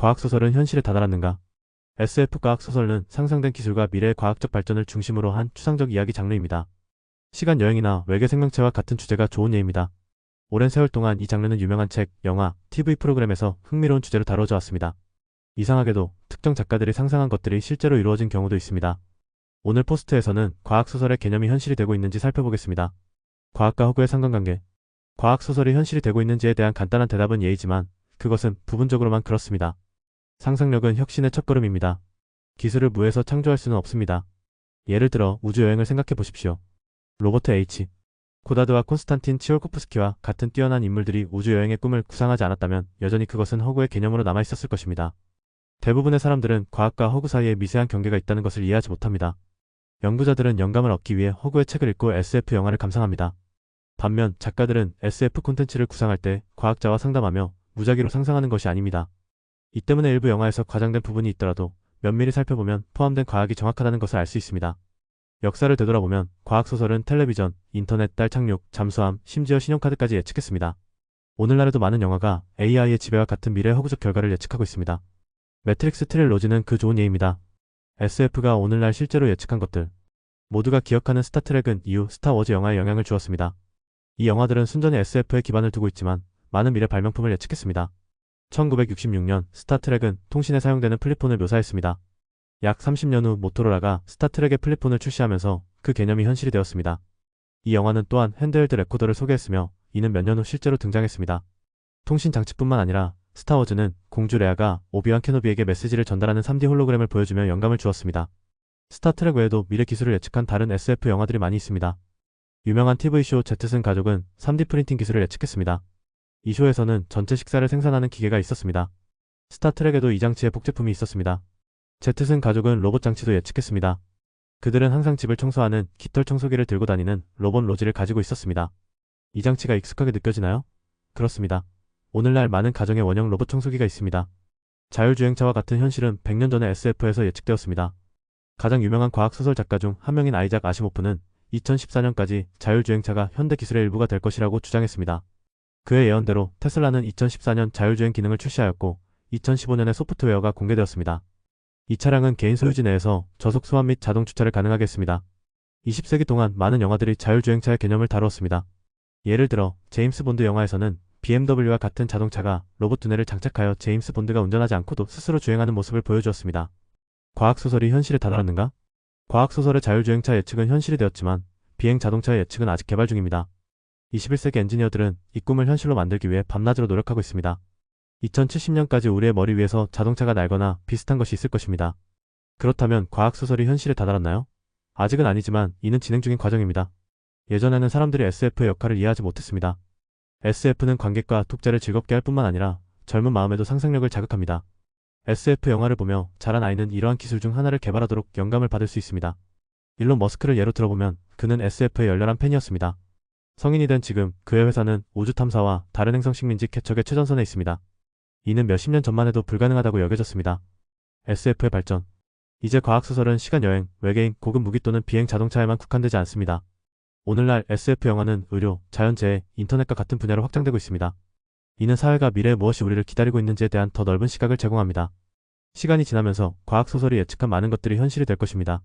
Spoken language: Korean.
과학소설은 현실에 다다랐는가? SF 과학소설은 상상된 기술과 미래의 과학적 발전을 중심으로 한 추상적 이야기 장르입니다. 시간 여행이나 외계 생명체와 같은 주제가 좋은 예입니다. 오랜 세월 동안 이 장르는 유명한 책, 영화, TV 프로그램에서 흥미로운 주제로 다뤄져 왔습니다. 이상하게도 특정 작가들이 상상한 것들이 실제로 이루어진 경우도 있습니다. 오늘 포스트에서는 과학소설의 개념이 현실이 되고 있는지 살펴보겠습니다. 과학과 허구의 상관관계 과학소설이 현실이 되고 있는지에 대한 간단한 대답은 예이지만 그것은 부분적으로만 그렇습니다. 상상력은 혁신의 첫걸음입니다. 기술을 무에서 창조할 수는 없습니다. 예를 들어 우주여행을 생각해 보십시오. 로버트 H. 고다드와 콘스탄틴 치올코프스키와 같은 뛰어난 인물들이 우주여행의 꿈을 구상하지 않았다면 여전히 그것은 허구의 개념으로 남아있었을 것입니다. 대부분의 사람들은 과학과 허구 사이에 미세한 경계가 있다는 것을 이해하지 못합니다. 연구자들은 영감을 얻기 위해 허구의 책을 읽고 SF 영화를 감상합니다. 반면 작가들은 SF 콘텐츠를 구상할 때 과학자와 상담하며 무작위로 상상하는 것이 아닙니다. 이 때문에 일부 영화에서 과장된 부분이 있더라도 면밀히 살펴보면 포함된 과학이 정확하다는 것을 알 수 있습니다. 역사를 되돌아보면 과학소설은 텔레비전, 인터넷, 달 착륙, 잠수함, 심지어 신용카드까지 예측했습니다. 오늘날에도 많은 영화가 AI의 지배와 같은 미래 허구적 결과를 예측하고 있습니다. 매트릭스 트릴로지는 그 좋은 예입니다. SF가 오늘날 실제로 예측한 것들. 모두가 기억하는 스타트랙은 이후 스타워즈 영화에 영향을 주었습니다. 이 영화들은 순전히 SF에 기반을 두고 있지만 많은 미래 발명품을 예측했습니다. 1966년 스타트랙은 통신에 사용되는 플립폰을 묘사했습니다. 약 30년 후 모토로라가 스타트랙의 플립폰을 출시하면서 그 개념이 현실이 되었습니다. 이 영화는 또한 핸드헬드 레코더를 소개했으며 이는 몇 년 후 실제로 등장했습니다. 통신 장치뿐만 아니라 스타워즈는 공주 레아가 오비완 케노비에게 메시지를 전달하는 3D 홀로그램을 보여주며 영감을 주었습니다. 스타트랙 외에도 미래 기술을 예측한 다른 SF 영화들이 많이 있습니다. 유명한 TV쇼 제트슨 가족은 3D 프린팅 기술을 예측했습니다. 이 쇼에서는 전체 식사를 생산하는 기계가 있었습니다. 스타트랙에도 이 장치에 복제품이 있었습니다. 제트슨 가족은 로봇 장치도 예측했습니다. 그들은 항상 집을 청소하는 깃털 청소기를 들고 다니는 로봇 로지를 가지고 있었습니다. 이 장치가 익숙하게 느껴지나요? 그렇습니다. 오늘날 많은 가정에 원형 로봇 청소기가 있습니다. 자율주행차와 같은 현실은 100년 전에 SF에서 예측되었습니다. 가장 유명한 과학소설 작가 중 한 명인 아이작 아시모프는 2014년까지 자율주행차가 현대 기술의 일부가 될 것이라고 주장했습니다. 그의 예언대로 테슬라는 2014년 자율주행 기능을 출시하였고 2015년에 소프트웨어가 공개되었습니다. 이 차량은 개인 소유지 내에서 저속 소환 및 자동 주차를 가능하게 했습니다. 20세기 동안 많은 영화들이 자율주행차의 개념을 다루었습니다. 예를 들어 제임스 본드 영화에서는 BMW와 같은 자동차가 로봇 두뇌를 장착하여 제임스 본드가 운전하지 않고도 스스로 주행하는 모습을 보여주었습니다. 과학소설이 현실에 다다랐는가? 과학소설의 자율주행차 예측은 현실이 되었지만 비행 자동차의 예측은 아직 개발 중입니다. 21세기 엔지니어들은 이 꿈을 현실로 만들기 위해 밤낮으로 노력하고 있습니다. 2070년까지 우리의 머리 위에서 자동차가 날거나 비슷한 것이 있을 것입니다. 그렇다면 과학소설이 현실에 다다랐나요? 아직은 아니지만 이는 진행 중인 과정입니다. 예전에는 사람들이 SF의 역할을 이해하지 못했습니다. SF는 관객과 독자를 즐겁게 할 뿐만 아니라 젊은 마음에도 상상력을 자극합니다. SF 영화를 보며 자란 아이는 이러한 기술 중 하나를 개발하도록 영감을 받을 수 있습니다. 일론 머스크를 예로 들어보면 그는 SF의 열렬한 팬이었습니다. 성인이 된 지금 그의 회사는 우주 탐사와 다른 행성 식민지 개척의 최전선에 있습니다. 이는 몇십 년 전만 해도 불가능하다고 여겨졌습니다. SF의 발전 이제 과학소설은 시간여행, 외계인, 고급 무기 또는 비행 자동차에만 국한되지 않습니다. 오늘날 SF 영화는 의료, 자연재해, 인터넷과 같은 분야로 확장되고 있습니다. 이는 사회가 미래에 무엇이 우리를 기다리고 있는지에 대한 더 넓은 시각을 제공합니다. 시간이 지나면서 과학소설이 예측한 많은 것들이 현실이 될 것입니다.